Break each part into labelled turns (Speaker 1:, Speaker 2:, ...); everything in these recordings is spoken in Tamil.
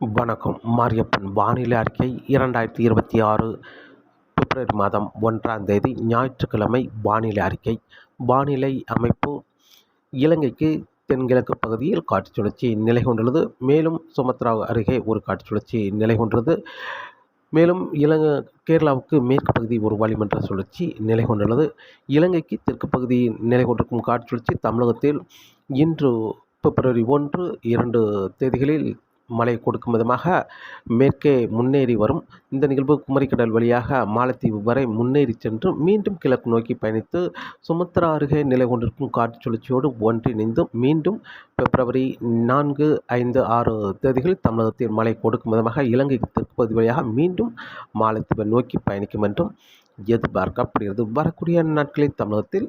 Speaker 1: வணக்கம். மாரியப்பன் வானிலை அறிக்கை இரண்டாயிரத்தி இருபத்தி ஆறு பிப்ரவரி மாதம் ஒன்றாம் தேதி ஞாயிற்றுக்கிழமை வானிலை அறிக்கை. வானிலை அமைப்பு இலங்கைக்கு தென்கிழக்கு பகுதியில் காற்று சுழற்சி நிலை கொண்டுள்ளது. மேலும் சுமத்ரா அருகே ஒரு காற்று சுழற்சி நிலை கொண்டுள்ளது. மேலும் இலங்கை கேரளாவுக்கு மேற்கு பகுதி ஒரு வளிமன்ற சுழற்சி நிலை கொண்டுள்ளது. இலங்கைக்கு தெற்கு பகுதி நிலை கொண்டிருக்கும் காற்று சுழற்சி தமிழகத்தில் இன்று பிப்ரவரி ஒன்று இரண்டு தேதிகளில் மழை கொடுக்கும் விதமாக மேற்கே முன்னேறி வரும். இந்த நிகழ்வு குமரிக்கடல் வழியாக மாலத்தீவு வரை முன்னேறி சென்று மீண்டும் கிழக்கு நோக்கி பயணித்து சுமத்ரா அருகே நிலை கொண்டிருக்கும் காற்று சுழற்சியோடு ஒன்றிணைந்து மீண்டும் பிப்ரவரி நான்கு ஐந்து ஆறு தேதிகளில் தமிழகத்தில் மழை கொடுக்கும் விதமாக இலங்கை தெற்கு பகுதி வழியாக மீண்டும் மாலத்தீவை நோக்கி பயணிக்கும் என்றும் எதிர்பார்க்கப்படுகிறது. வரக்கூடிய நாட்களில் தமிழகத்தில்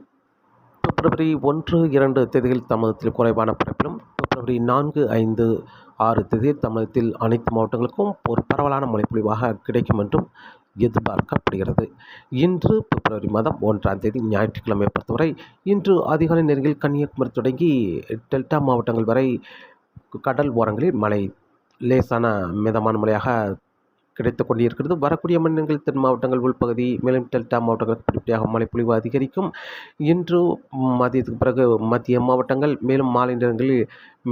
Speaker 1: பிப்ரவரி ஒன்று இரண்டு தேதியில் தமிழகத்தில் குறைவான பரப்பிலும் பிப்ரவரி நான்கு ஐந்து ஆறு தேதியில் தமிழகத்தில் அனைத்து மாவட்டங்களுக்கும் ஒரு பரவலான மழைப்பொழிவாக கிடைக்கும் என்றும் எதிர்பார்க்கப்படுகிறது. இன்று பிப்ரவரி மாதம் ஒன்றாம் தேதி ஞாயிற்றுக்கிழமை பொறுத்தவரை இன்று அதிகாலை நேரங்களில் கன்னியாகுமரி தொடங்கி டெல்டா மாவட்டங்கள் வரை கடல் ஓரங்களில் மழை லேசான மிதமான மழையாக கிடைத்து கொண்டிருக்கிறது. வரக்கூடிய மண்டலங்கள் தென் மாவட்டங்கள் உள்பகுதி மேலும் டெல்டா மாவட்டங்களுக்கு படிப்படியாக மழைப்பொழிவு அதிகரிக்கும். இன்று மதியத்துக்கு பிறகு மத்திய மாவட்டங்கள் மேலும் மாலை நேரங்களில்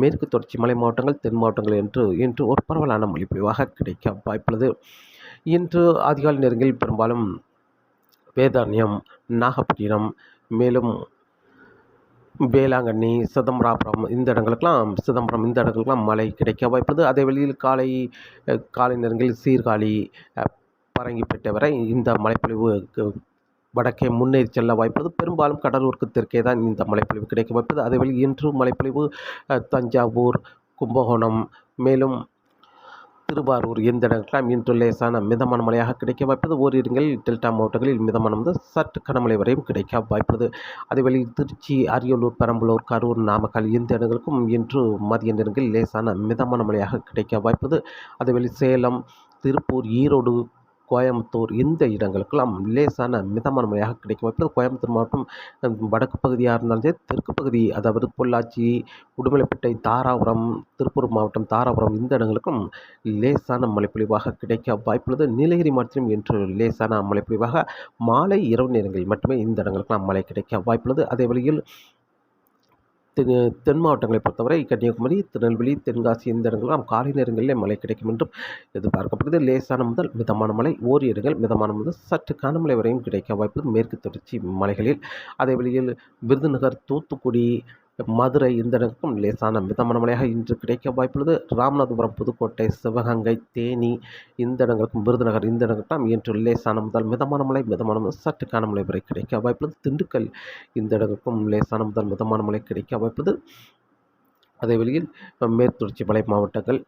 Speaker 1: மேற்கு தொடர்ச்சி மலை மாவட்டங்கள் தென் மாவட்டங்கள் என்று இன்று ஒரு பரவலான மழைப்பொழிவாக கிடைக்க வாய்ப்புள்ளது. இன்று அதிகாலை நேரங்களில் பெரும்பாலும் வேதாரண்யம் நாகப்பட்டினம் மேலும் வேளாங்கண்ணி சிதம்பராபுரம் இந்த இடங்களுக்கெல்லாம் சிதம்பரம் இந்த இடங்களுக்கெல்லாம் மழை கிடைக்க வாய்ப்புள்ளது. அதே வழியில் காலை காலை நேரங்களில் சீர்காழி பரங்கிப்பேட்டை வரை இந்த மழைப்பொழிவு வடக்கே முன்னேறி செல்ல வாய்ப்பது பெரும்பாலும் கடலூருக்கு தெற்கே தான் இந்த மழைப்பொழிவு கிடைக்க வாய்ப்பது அதே வழி இன்று மழைப்பொழிவு தஞ்சாவூர் கும்பகோணம் மேலும் திருவாரூர் இந்த இடங்கள்லாம் இன்று லேசான மிதமான மழையாக கிடைக்க வாய்ப்பது. ஓரிடங்களில் டெல்டா மாவட்டங்களில் மிதமான வந்து சற்று கனமழை வரையும் கிடைக்க வாய்ப்புள்ளது. அதேவேளை திருச்சி அரியலூர் பெரம்பலூர் கரூர் நாமக்கல் இந்த இடங்களுக்கும் இன்று மதிய நேரங்களில் லேசான மிதமான மழையாக கிடைக்க வாய்ப்பது அதேவேளை சேலம் திருப்பூர் ஈரோடு கோயம்புத்தூர் இந்த இடங்களுக்கெல்லாம் லேசான மிதமான மழையாக கிடைக்கும் வாய்ப்பு. கோயம்புத்தூர் மாவட்டம் வடக்கு பகுதியாக இருந்தாலும் சரி தெற்கு பகுதி அதாவது பொள்ளாச்சி உடுமலைப்பேட்டை தாராபுரம் திருப்பூர் மாவட்டம் தாராபுரம் இந்த இடங்களுக்கும் லேசான மழைப்பொழிவாக கிடைக்க வாய்ப்புள்ளது. நீலகிரி மாவட்டத்திலும் இன்று லேசான மழைப்பொழிவாக மாலை இரவு நேரங்களில் மட்டுமே இந்த இடங்களுக்கெல்லாம் மழை கிடைக்க வாய்ப்புள்ளது. அதே வழியில் தென் தென் மாவட்டங்களை பொறுத்தவரை கன்னியாகுமரி திருநெல்வேலி தென்காசி இந்த இடங்கள்லாம் காலை நேரங்களிலே மழை கிடைக்கும் என்றும் எதிர்பார்க்கப்படுது. லேசான முதல் மிதமான மழை ஓரிரு இடங்கள் மிதமான முதல் சற்று கனமழை வரையும் கிடைக்க வாய்ப்பு மேற்கு தொடர்ச்சி மலைகளில் அதே வழியில் விருதுநகர் தூத்துக்குடி மதுரை இந்த இடங்களுக்கும் லேசான மிதமான மழையாக இன்று கிடைக்க வாய்ப்புள்ளது. ராமநாதபுரம் புதுக்கோட்டை சிவகங்கை தேனி இந்த இடங்களுக்கும் விருதுநகர் இந்த இடங்களுக்கும் இன்று லேசான முதல் மிதமான மழை மிதமான சற்று சற்று காணமழை வரை கிடைக்க வாய்ப்புள்ளது. திண்டுக்கல் இந்த இடங்களுக்கும் லேசான முதல் மிதமான மழை கிடைக்க வாய்ப்புள்ளது. அதே வழியில் மேற்குத்தொடர்ச்சி மலை மாவட்டங்கள்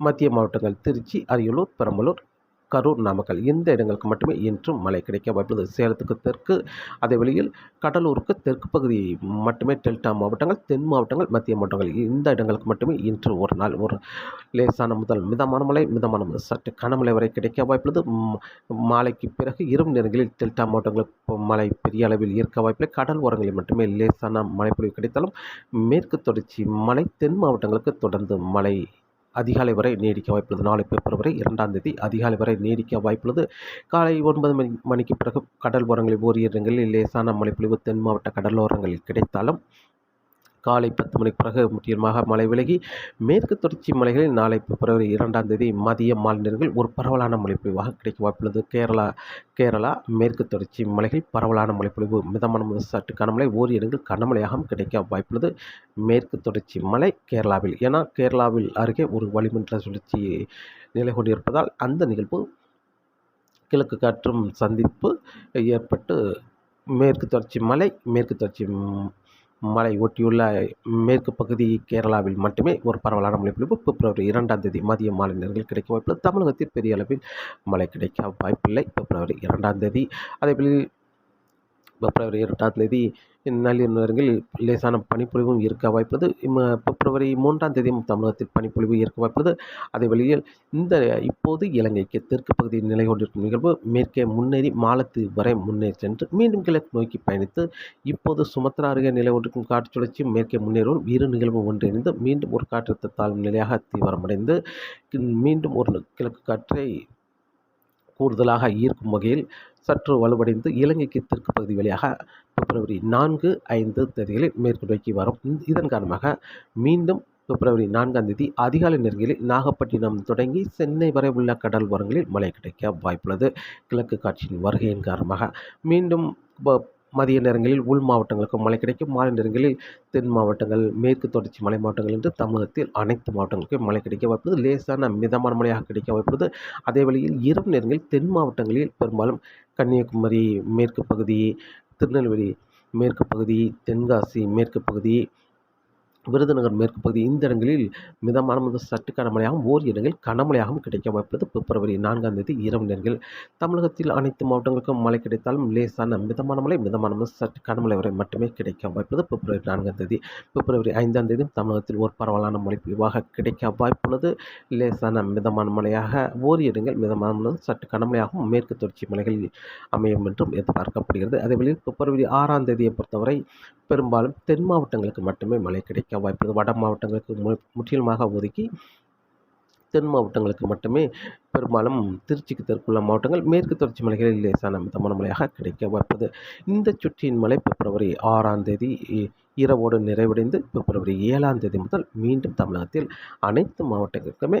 Speaker 1: மத்திய மாவட்டங்கள் திருச்சி அரியலூர் பெரம்பலூர் கரூர் நாமக்கல். இந்த இடங்களுக்கு மட்டுமே இன்றும் மழை கிடைக்க வாய்ப்புள்ளது. சேலத்துக்கு தெற்கு அதே வழியில் கடலூருக்கு தெற்கு பகுதி மட்டுமே டெல்டா மாவட்டங்கள் தென் மாவட்டங்கள் மத்திய மாவட்டங்கள். இந்த இடங்களுக்கு மட்டுமே இன்று ஒரு நாள் ஒரு லேசான முதல் மிதமான மழை மிதமான முதல் சற்று கனமழை வரை கிடைக்க வாய்ப்புள்ளது. மாலைக்கு பிறகு இரவு நேரங்களில் டெல்டா மாவட்டங்களுக்கு மழை பெரிய அளவில் இருக்க வாய்ப்பில்லை. கடல் ஓரங்களில் மட்டுமே லேசான மழைப்பொழிவு கிடைத்தாலும் மேற்கு தொடர்ச்சி மழை தென் மாவட்டங்களுக்கு தொடர்ந்து மழை அதிகாலை வரை நீடிக்க வாய்ப்புள்ளது. நாளை பிப்ரவரி இரண்டாம் தேதி அதிகாலை வரை நீடிக்க வாய்ப்புள்ளது. காலை ஒன்பது மணி மணிக்கு பிறகு கடல் ஓரங்களில் ஓரிரு இடங்களில் லேசான மழைப்பொழிவு தென் மாவட்ட கடலோரங்களில் கிடைத்தாலும் காலை பத்து மணிக்கு பிறகு முக்கியமாக மழை விலகி மேற்கு தொடர்ச்சி மலைகளில் நாளை பிப்ரவரி இரண்டாம் தேதி மதிய மாலை நேரங்கள் ஒரு பரவலான மழைப்பொழிவாக கிடைக்க வாய்ப்புள்ளது கேரளா கேரளா மேற்கு தொடர்ச்சி மலைகள் பரவலான மழைப்பொழிவு மிதமான முதல் சற்று கனமழை ஓரிரு இடங்கள் கனமழையாகவும் கிடைக்க வாய்ப்புள்ளது மேற்கு தொடர்ச்சி மலை கேரளாவில் ஏன்னா கேரளாவில் அருகே ஒரு வளிமண்டல சுழற்சி நிலை கொண்டிருப்பதால் அந்த நிகழ்வு கிழக்கு காற்றும் சந்திப்பு ஏற்பட்டு மேற்கு தொடர்ச்சி மலை மேற்கு தொடர்ச்சி மலை ஒட்டியுள்ள மேற்கு பகுதி கேரளாவில் மட்டுமே ஒரு பரவலான மழைப்பொழிவு பிப்ரவரி இரண்டாம் தேதி மதிய மாலை நேரங்களில் கிடைக்க வாய்ப்புள்ளது தமிழகத்தில் பெரிய அளவில் மழை கிடைக்க வாய்ப்பில்லை. பிப்ரவரி இரண்டாம் தேதி அதேபோல் பிப்ரவரி எட்டாம் தேதி நள்ளிரவு லேசான பனிப்பொழிவும் இருக்க வாய்ப்புள்ளது. பிப்ரவரி மூன்றாம் தேதி தமிழகத்தில் பனிப்பொழிவு இருக்க வாய்ப்புள்ளது. அதே வழியில் இந்த இப்போது இலங்கைக்கு தெற்கு பகுதியில் நிலை கொண்டிருக்கும் நிகழ்வு மேற்கே முன்னேறி மாலத்து வரை முன்னேறி சென்று மீண்டும் கிழக்கு நோக்கி பயணித்து இப்போது சுமத்ரா அருகே நிலை கொண்டிருக்கும் காற்று சுழற்சி மேற்கே முன்னேறும். இரு நிகழ்வும் ஒன்றிணைந்து மீண்டும் ஒரு காற்றழுத்த தாழ்வு நிலையாக தீவிரமடைந்து மீண்டும் ஒரு கிழக்கு காற்றை கூடுதலாக ஈர்க்கும் வகையில் சற்று வலுவடைந்து இலங்கைக்கு தெற்கு பகுதி வழியாக பிப்ரவரி நான்கு ஐந்து தேதிகளில் மேற்கு நோக்கி வரும். இதன் காரணமாக மீண்டும் பிப்ரவரி நான்காம் தேதி அதிகாலை நேரங்களில் நாகப்பட்டினம் தொடங்கி சென்னை வரை உள்ள கடல் ஓரங்களில் மழை கிடைக்க வாய்ப்புள்ளது. கிழக்கு காட்சியின் வருகையின் காரணமாக மீண்டும் மதிய நேரங்களில் உள் மாவட்டங்களுக்கும் மழை கிடைக்கும். மாலை நேரங்களில் தென் மாவட்டங்கள் மேற்கு தொடர்ச்சி மலை மாவட்டங்கள் என்று தமிழகத்தில் அனைத்து மாவட்டங்களுக்கும் மழை கிடைக்க வாய்ப்புள்ளது. லேசான மிதமான மழையாக கிடைக்க வாய்ப்புள்ளது. அதே வேளையில் இரவு நேரங்களில் தென் மாவட்டங்களில் பெரும்பாலும் கன்னியாகுமரி மேற்கு பகுதி திருநெல்வேலி மேற்கு பகுதி தென்காசி மேற்கு பகுதி விருதுநகர் மேற்கு பகுதி இந்த இடங்களில் மிதமான முதல் சற்று கனமழையாகவும் ஓர் இடங்களில் கனமழையாகவும் கிடைக்க வாய்ப்பது பிப்ரவரி நான்காம் தேதி இரவு நேரங்கள் தமிழகத்தில் அனைத்து மாவட்டங்களுக்கும் மழை கிடைத்தாலும் லேசான மிதமான மழை மிதமான முதல் சற்று கனமழை வரை மட்டுமே கிடைக்க வாய்ப்பது பிப்ரவரி நான்காம் தேதி பிப்ரவரி ஐந்தாம் தேதி தமிழகத்தில் ஒரு பரவலான மழை பொழிவாக கிடைக்க வாய்ப்புள்ளது லேசான மிதமான மழையாக ஓர் இடங்கள் மிதமான முதல் சற்று கனமழையாகவும் மேற்கு தொடர்ச்சி மலைகள் அமையும் என்றும் எதிர்பார்க்கப்படுகிறது. அதேவேளையில் பிப்ரவரி ஆறாம் தேதியை பொறுத்தவரை பெரும்பாலும் தென் மாவட்டங்களுக்கு மட்டுமே மழை கிடைக்க வாய்ப்புள்ளது வட மாவட்டங்களுக்கு மு முற்றிலுமாக ஒதுக்கி தென் மாவட்டங்களுக்கு மட்டுமே பெரும்பாலும் திருச்சிக்கு தெற்குள்ள மாவட்டங்கள் மேற்கு தொடர்ச்சி மலைகளில் லேசான மிதமான மழையாக கிடைக்க வாய்ப்பது. இந்த சுற்றியின் மழை பிப்ரவரி ஆறாம் தேதி இ- இரவோடு நிறைவடைந்து பிப்ரவரி ஏழாம் தேதி முதல் மீண்டும் தமிழகத்தில் அனைத்து மாவட்டங்களுக்குமே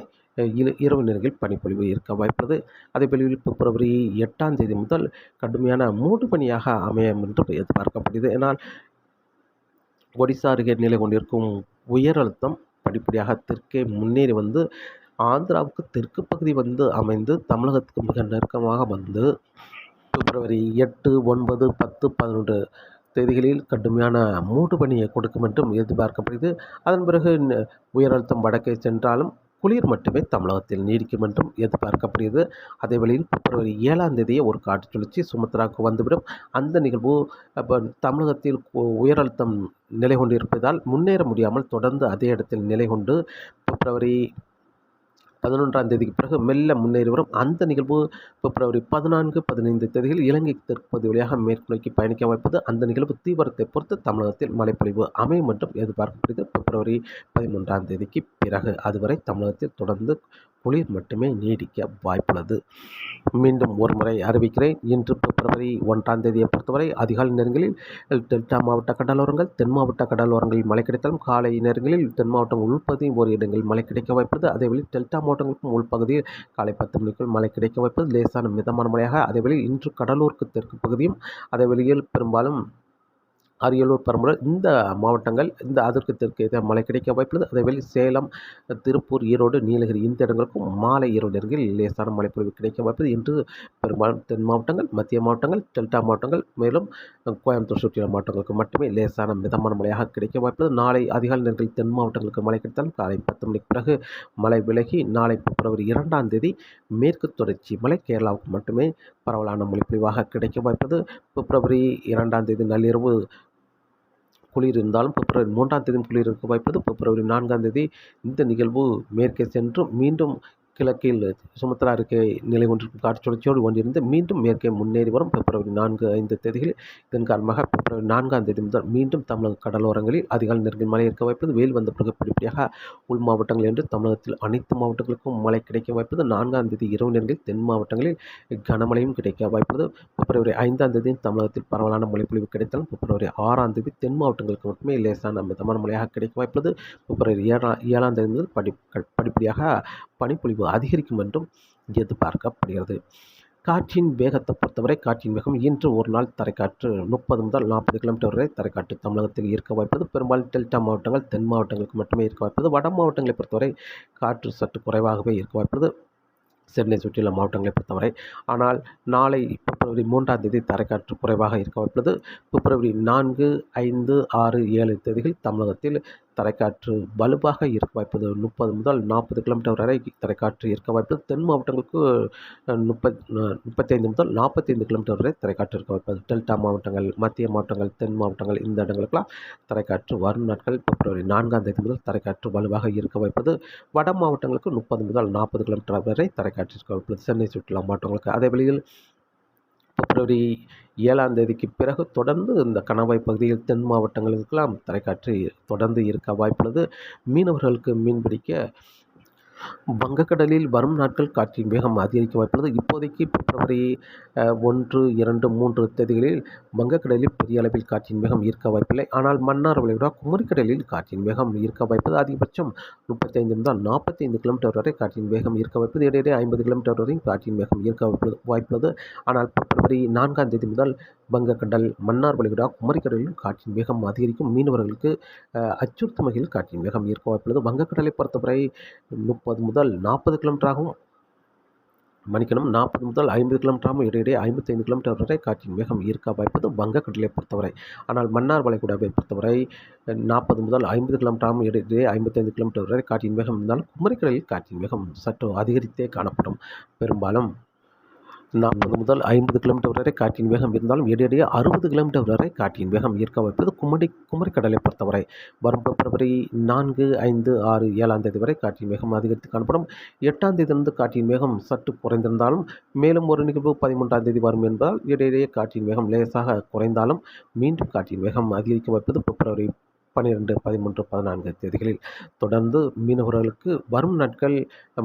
Speaker 1: இரவு நேரங்களில் பனிப்பொழிவு இருக்க வாய்ப்பது. அதே பிப்ரவரி எட்டாம் தேதி முதல் கடுமையான மூடு பணியாக அமையும் என்று எதிர்பார்க்கப்படுகிறது. ஏனால் ஒடிசா அருகே நிலை கொண்டிருக்கும் உயர் அழுத்தம் படிப்படியாக தெற்கே முன்னேறி வந்து ஆந்திராவுக்கு தெற்கு பகுதி வந்து அமைந்து தமிழகத்துக்கு மிக நெருக்கமாக வந்து பிப்ரவரி எட்டு ஒன்பது பத்து பதினொன்று தேதிகளில் கடுமையான மூட்டு பணியை கொடுக்கும் என்றும் எதிர்பார்க்கப்படுகிறது. அதன் பிறகு உயர் அழுத்தம் வடக்கே சென்றாலும் குளிர் மட்டுமே தமிழகத்தில் நீடிக்கும் என்றும் எதிர்பார்க்கப்படுகிறது. அதே வேளையில் பிப்ரவரி ஏழாம் தேதியே ஒரு காற்று சுழற்சி சுமத்ராவுக்கு வந்துவிடும். அந்த நிகழ்வு அப்போ தமிழகத்தில் உயர் அழுத்தம் நிலை கொண்டிருப்பதால் முன்னேற முடியாமல் தொடர்ந்து அதே இடத்தில் நிலை கொண்டு பிப்ரவரி பதினொன்றாம் தேதிக்கு பிறகு மெல்ல முன்னேறி வரும். அந்த நிகழ்வு பிப்ரவரி பதினான்கு பதினைந்து தேதியில் இலங்கை தெற்கு பகுதி வழியாக மேற்கு நோக்கி பயணிக்க வாய்ப்பது. அந்த நிகழ்வு தீவிரத்தை பொறுத்து தமிழகத்தில் மழைப்பொழிவு அமையும் என்றும் எதிர்பார்க்கப்படுகிறது. பிப்ரவரி பதிமூன்றாம் தேதிக்கு பிறகு அதுவரை தமிழகத்தில் தொடர்ந்து குளிர் மட்டுமே நீடிக்க வாய்ப்புள்ளது. மீண்டும் ஒரு முறை அறிவிக்கிறேன். இன்று பிப்ரவரி ஒன்றாம் தேதியை பொறுத்தவரை அதிகாலை நேரங்களில் டெல்டா மாவட்ட கடலோரங்கள் தென் மாவட்ட கடலோரங்களில் மழை கிடைத்தாலும் காலை நேரங்களில் தென் மாவட்டம் உள்பகுதி ஒரு இடங்களில் மழை கிடைக்க வாய்ப்புள்ளது. அதேவேளை டெல்டா மாவட்டங்களுக்கும் உள்பகுதியில் காலை பத்து மணிக்குள் மழை கிடைக்க வாய்ப்பது லேசான மிதமான மழையாக அதேவேளை இன்று கடலூருக்கு தெற்கு பகுதியும் அதே வெளியில் பெரும்பாலும் அரியலூர் பெரம்பலூர் இந்த மாவட்டங்கள் இந்த அதற்கு தெற்கு இத மழை கிடைக்க வாய்ப்புள்ளது. அதேவேளை சேலம் திருப்பூர் ஈரோடு நீலகிரி இந்த இடங்களுக்கும் மாலை இரவு நேரங்களில் லேசான மழைப்பொழிவு கிடைக்க வாய்ப்பது இன்று பெரும்பாலும் தென் மாவட்டங்கள் மத்திய மாவட்டங்கள் டெல்டா மாவட்டங்கள் மேலும் கோயம்புத்தூர் சுற்றியுள்ள மாவட்டங்களுக்கு மட்டுமே லேசான மிதமான மழையாக கிடைக்க வாய்ப்புள்ளது. நாளை அதிகாலை நேரங்களில் தென் மாவட்டங்களுக்கு மழை கிடைத்தாலும் காலை பத்து மணிக்கு பிறகு மழை விலகி நாளை பிப்ரவரி இரண்டாம் தேதி மேற்கு தொடர்ச்சி மழை கேரளாவுக்கு மட்டுமே பரவலான மழைப்பொழிவாக கிடைக்க வாய்ப்பது பிப்ரவரி இரண்டாம் தேதி நள்ளிரவு குளிர் இருந்தாலும் பிப்ரவரி மூன்றாம் தேதி குளிர் இருக்க வாய்ப்பது பிப்ரவரி நான்காம் தேதி இந்த நிகழ்வு மேற்கே சென்று மீண்டும் கிழக்கில் சுமத்ரா அருகே நிலை ஒன்றிற்கு காற்று சுழற்சியோடு ஒன்றிருந்து மீண்டும் மேற்கே முன்னேறி வரும் பிப்ரவரி நான்கு ஐந்து தேதிகளில் இதன் காரணமாக பிப்ரவரி நான்காம் தேதி முதல் மீண்டும் தமிழக கடலோரங்களில் அதிகாலை நேரங்களில் மழை இருக்க வாய்ப்பது வெயில் வந்த பிறகு படிப்படியாக உள் மாவட்டங்கள் என்று தமிழகத்தில் அனைத்து மாவட்டங்களுக்கும் மழை கிடைக்க வாய்ப்பது நான்காம் தேதி இரவு நேரங்களில் தென் மாவட்டங்களில் கனமழையும் கிடைக்க வாய்ப்பது பிப்ரவரி ஐந்தாம் தேதி தமிழகத்தில் பரவலான மழைப்பொழிவு கிடைத்தாலும் பிப்ரவரி ஆறாம் தேதி தென் மாவட்டங்களுக்கு மட்டுமே லேசான மிதமான மழையாக கிடைக்க வாய்ப்புள்ளது. பிப்ரவரி ஏழாம் ஏழாம் தேதி முதல் படி படிப்படியாக பனிப்பொழிவு அதிகரிக்கும் என்றும் எதிர்பார்க்கப்படுகிறது. காற்றின் வேகத்தை பொறுத்தவரை காற்றின் வேகம் இன்று ஒரு நாள் தரைக்காற்று முப்பது முதல் நாற்பது கிலோமீட்டர் வரை தரைக்காற்று தமிழகத்தில் இருக்க வாய்ப்பது. பெரும்பாலும் டெல்டா மாவட்டங்கள் தென் மாவட்டங்களுக்கு மட்டுமே இருக்க வாய்ப்பது. வட மாவட்டங்களை பொறுத்தவரை காற்று சற்று குறைவாகவே இருக்க வாய்ப்பது. சென்னை சுற்றியுள்ள மாவட்டங்களை பொறுத்தவரை. ஆனால் நாளை பிப்ரவரி மூன்றாம் தேதி தரைக்காற்று குறைவாக இருக்க வாய்ப்புள்ளது. பிப்ரவரி நான்கு ஐந்து ஆறு ஏழு தேதிகள் தமிழகத்தில் தரைக்காற்று வலுவாக இருக்க வாய்ப்பது முப்பது முதல் நாற்பது கிலோமீட்டர் வரை தரைக்காற்று இருக்க வாய்ப்பது தென் மாவட்டங்களுக்கு முப்பத் முப்பத்தைந்து முதல் நாற்பத்தைந்து கிலோமீட்டர் வரை தரைக்காற்று இருக்க வாய்ப்பது டெல்டா மாவட்டங்கள் மத்திய மாவட்டங்கள் தென் மாவட்டங்கள் இந்த இடங்களுக்கெல்லாம் தரைக்காற்று வரும் நாட்கள் பிப்ரவரி நான்காம் தேதி முதல் தரைக்காற்று வலுவாக இருக்க வாய்ப்பது வட மாவட்டங்களுக்கு முப்பது முதல் நாற்பது கிலோமீட்டர் வரை தரைக்காற்று இருக்க வாய்ப்பது சென்னை சுற்றுலா மாவட்டங்களுக்கு அதே வழியில் பிப்ரவரி ஏழாம் தேதிக்கு பிறகு தொடர்ந்து இந்த கணவாய் பகுதியில் தென் மாவட்டங்களுக்கெல்லாம் தரைக்காற்று தொடர்ந்து இருக்க வாய்ப்புள்ளது. மீனவர்களுக்கு மீன்பிடிக்க வங்கக்கடலில் வரும் நாட்கள் காற்றின் வேகம் அதிகரிக்க வாய்ப்புள்ளது. இப்போதைக்கு பிப்ரவரி ஒன்று இரண்டு மூன்று தேதிகளில் வங்கக்கடலில் பெரிய அளவில் காற்றின் வேகம் ஈர்க்க வாய்ப்பில்லை. ஆனால் மன்னார் விட குமரிக்கடலில் காற்றின் வேகம் ஈர்க்க வாய்ப்பது அதிகபட்சம் முப்பத்தைந்து முதல் நாற்பத்தைந்து கிலோமீட்டர் வரை காற்றின் வேகம் ஈர்க்க வாய்ப்பது இடையிடையே ஐம்பது கிலோமீட்டர் வரை காற்றின் வேகம் ஈர்க்க வாய்ப்புள்ளது வாய்ப்புள்ளது. ஆனால் பிப்ரவரி நான்காம் தேதி முதல் வங்கக்கடல் மன்னார் வளைகுடா குமரிக்கடலிலும் காற்றின் வேகம் அதிகரிக்கும். மீனவர்களுக்கு அச்சுறுத்தும் வகையில் காற்றின் வேகம் இருக்க வாய்ப்புள்ளது வங்கக்கடலை பொறுத்தவரை முப்பது முதல் நாற்பது கிலோமீட்டராகவும் மணிக்கணும் நாற்பது முதல் ஐம்பது கிலோமீட்டராகவும் இடையிடையே ஐம்பத்தைந்து கிலோமீட்டர் வரை காற்றின் வேகம் இருக்க வாய்ப்பது வங்கக்கடலை பொறுத்தவரை. ஆனால் மன்னார் வளைகுடாவை பொறுத்தவரை நாற்பது முதல் ஐம்பது கிலோமீட்டராகவும் இடையிடையே ஐம்பத்தைந்து கிலோமீட்டர் வரை காற்றின் வேகம் இருந்தாலும் குமரிக்கடலில் காற்றின் வேகம் சற்று அதிகரித்தே காணப்படும். பெரும்பாலும் நாற்பது முதல் ஐம்பது கிலோமீட்டர் வரை காற்றின் வேகம் இருந்தாலும் இடையிடையே அறுபது கிலோமீட்டர் வரை காற்றின் வேகம் ஈர்க்க வைப்பது குமரி குமரிக்கடலை பொறுத்தவரை. வரும் பிப்ரவரி நான்கு ஐந்து ஆறு ஏழாம் தேதி வரை காற்றின் வேகம் அதிகரித்து காணப்படும். எட்டாம் தேதியிலிருந்து காற்றின் வேகம் சற்று குறைந்திருந்தாலும் மேலும் ஒரு நிகழ்வு பதிமூன்றாம் தேதி வரும் என்பதால் இடையிடையே காற்றின் வேகம் லேசாக குறைந்தாலும் மீண்டும் காற்றின் வேகம் அதிகரிக்க வைப்பது பிப்ரவரி பன்னிரெண்டு பதிமூன்று பதினான்கு தேதிகளில் தொடர்ந்து மீனவர்களுக்கு வரும் நாட்கள்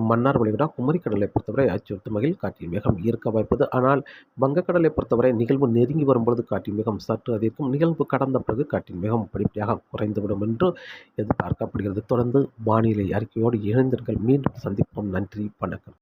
Speaker 1: மன்னார் வளைகுடா குமரிக்கடலை பொறுத்தவரை அச்சுறுத்தும் வகையில் காற்றின் வேகம் ஈர்க்க வாய்ப்பது. ஆனால் வங்கக்கடலை பொறுத்தவரை நிகழ்வு நெருங்கி வரும்பொழுது காற்றின் வேகம் சற்று அதிகம் நிகழ்வு கடந்த பிறகு காற்றின் வேகம் படிப்படியாக குறைந்துவிடும் என்று எதிர்பார்க்கப்படுகிறது. தொடர்ந்து வானிலை அறிக்கையோடு இணைந்தீர்கள் மீண்டும் சந்திப்போம். நன்றி வணக்கம்.